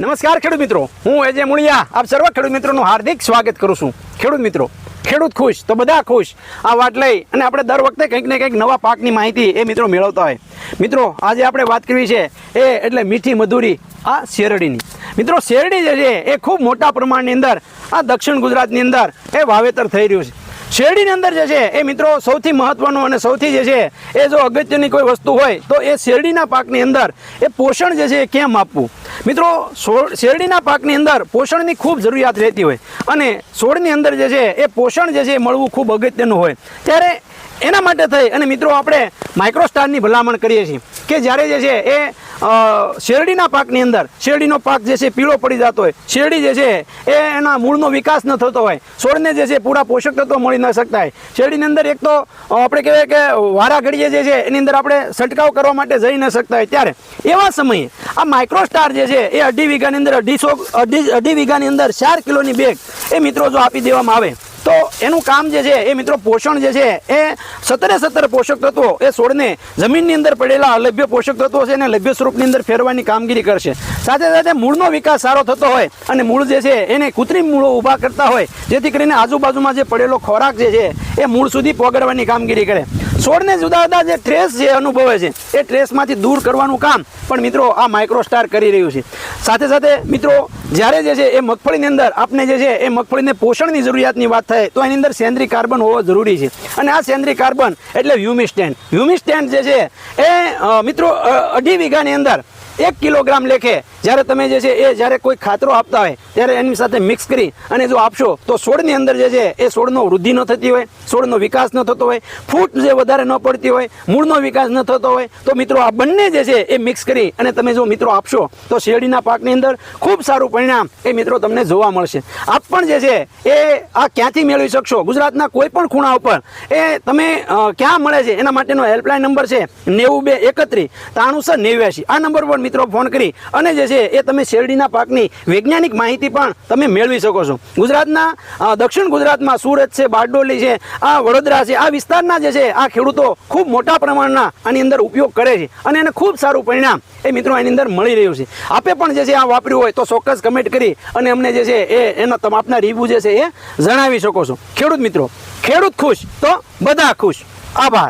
નમસ્કાર ખેડૂત મિત્રો, હું એજે મુળિયા આપ સર્વ ખેડૂત મિત્રોનું હાર્દિક સ્વાગત કરું છું. ખેડૂત મિત્રો, ખેડૂત ખુશ તો બધા ખુશ. આ વાત લઈ અને આપણે દર વખતે કંઈક ને કંઈક નવા પાકની માહિતી એ મિત્રો મેળવતા હોય. મિત્રો, આજે આપણે વાત કરવી છે એ એટલે મીઠી મધુરી, આ શેરડીની. મિત્રો, શેરડી જે છે એ ખૂબ મોટા પ્રમાણની અંદર, આ દક્ષિણ ગુજરાતની અંદર એ વાવેતર થઈ રહ્યું છે. શેરડીની અંદર જે છે એ મિત્રો સૌથી મહત્વનું અને સૌથી જે છે એ જો અગત્યની કોઈ વસ્તુ હોય તો એ શેરડીના પાકની અંદર એ પોષણ જે છે એ કેમ આપવું? મિત્રો શેરડીના પાકની અંદર પોષણની ખૂબ જરૂરિયાત રહેતી હોય અને છોડની અંદર જે છે, એ પોષણ જે છે, એ મળવું ખૂબ અગત્યનું હોય. ત્યારે એના માટે થઈ અને મિત્રો, આપણે માઇક્રોસ્ટારની ભલામણ કરીએ છીએ કે જ્યારે જે છે, એ શેરડીના પાકની અંદર. શેરડીનો પાક જે છે પીળો પડી જતો હોય. શેરડી જે છે એ એના મૂળનો વિકાસ ન થતો હોય. છોડને જે છે પૂરા પોષક તત્વો મળી ન શકતા હોય. શેરડીની અંદર એક તો આપણે કહેવાય કે વારા ઘડીએ જે છે એની અંદર આપણે છંટકાવ કરવા માટે જઈ ન શકતા હોય ત્યારે. એવા સમયે આ માઇક્રોસ્ટાર જે છે એ અઢી વીઘાની અંદર અઢીસો, અઢી અઢી વીઘાની અંદર ચાર કિલોની બેગ એ મિત્રો જો આપી દેવામાં આવે તો એનું કામ જે છે, એ મિત્રો પોષણ જે છે, એ સત્તરે સત્તર પોષક તત્વો, એ છોડને જમીનની અંદર પડેલા અલભ્ય પોષક તત્વો છે એને લભ્ય સ્વરૂપની અંદર ફેરવાની કામગીરી કરશે. સાથે સાથે મૂળનો વિકાસ સારો થતો હોય અને મૂળ જે છે, એને કૃત્રિમ મૂળો ઊભા કરતા હોય, જેથી કરીને આજુબાજુમાં જે પડેલો ખોરાક જે છે, એ મૂળ સુધી પોગડવાની કામગીરી કરે. છોડને જુદા જુદા જે ટ્રેસ જે અનુભવે છે, એ ટ્રેસમાંથી દૂર કરવાનું કામ પણ મિત્રો આ માઇક્રોસ્ટાર કરી રહ્યું છે. સાથે સાથે મિત્રો, જ્યારે જે છે એ મગફળીની અંદર આપણે જે છે એ મગફળીને પોષણની જરૂરિયાતની વાત થાય, તો એની અંદર સેન્દ્રી કાર્બન હોવો જરૂરી છે. અને આ સેન્દ્રી કાર્બન એટલે હ્યુમિસ્ટેન્ડ સ્ટેન્ડ હ્યુમી સ્ટેન્ડ જે છે એ મિત્રો અઢી વીઘાની અંદર એક કિલોગ્રામ લેખે જ્યારે તમે જે છે એ જ્યારે કોઈ ખાતરો આપતા હોય, ત્યારે એની સાથે મિક્સ કરી અને જો આપશો, તો છોડની અંદર જે છે એ છોડનો વૃદ્ધિ ન થતી હોય, છોડનો વિકાસ ન થતો હોય, ફૂટ જે વધારે ન પડતી હોય, મૂળનો વિકાસ ન થતો હોય, તો મિત્રો આ બંને જે છે એ મિક્સ કરી અને તમે જો મિત્રો આપશો, તો શેરડીના પાકની અંદર ખૂબ સારું પરિણામ એ મિત્રો તમને જોવા મળશે. આપ પણ જે છે એ આ ક્યાંથી મેળવી શકશો? ગુજરાતના કોઈ પણ ખૂણા ઉપર એ તમે ક્યાં મળે છે? એના માટેનો હેલ્પલાઇન નંબર છે નેવું બે એકત્રીસ ત્રાણુંસર નેવ્યાસી આ નંબર પર મિત્રો ફોન કરી અને જે છે એ તમે શેરડીના પાકની વૈજ્ઞાનિક માહિતી પણ તમે મેળવી શકો છો. ગુજરાતના દક્ષિણ ગુજરાતમાં સુરત છે, બારડોલી છે, આ વડોદરા છે, આ વિસ્તારના જે છે આ ખેડૂતો ખૂબ મોટા પ્રમાણના આની અંદર ઉપયોગ કરે છે અને એને ખૂબ સારું પરિણામ એ મિત્રો એની અંદર મળી રહ્યું છે. આપે પણ જે છે આ વાપર્યું હોય તો ચોક્કસ કમેન્ટ કરી અને અમને જે છે એ એનો તમે, આપના રિવ્યુ જે છે એ જણાવી શકો છો. ખેડૂત મિત્રો, ખેડૂત ખુશ તો બધા ખુશ. આભાર.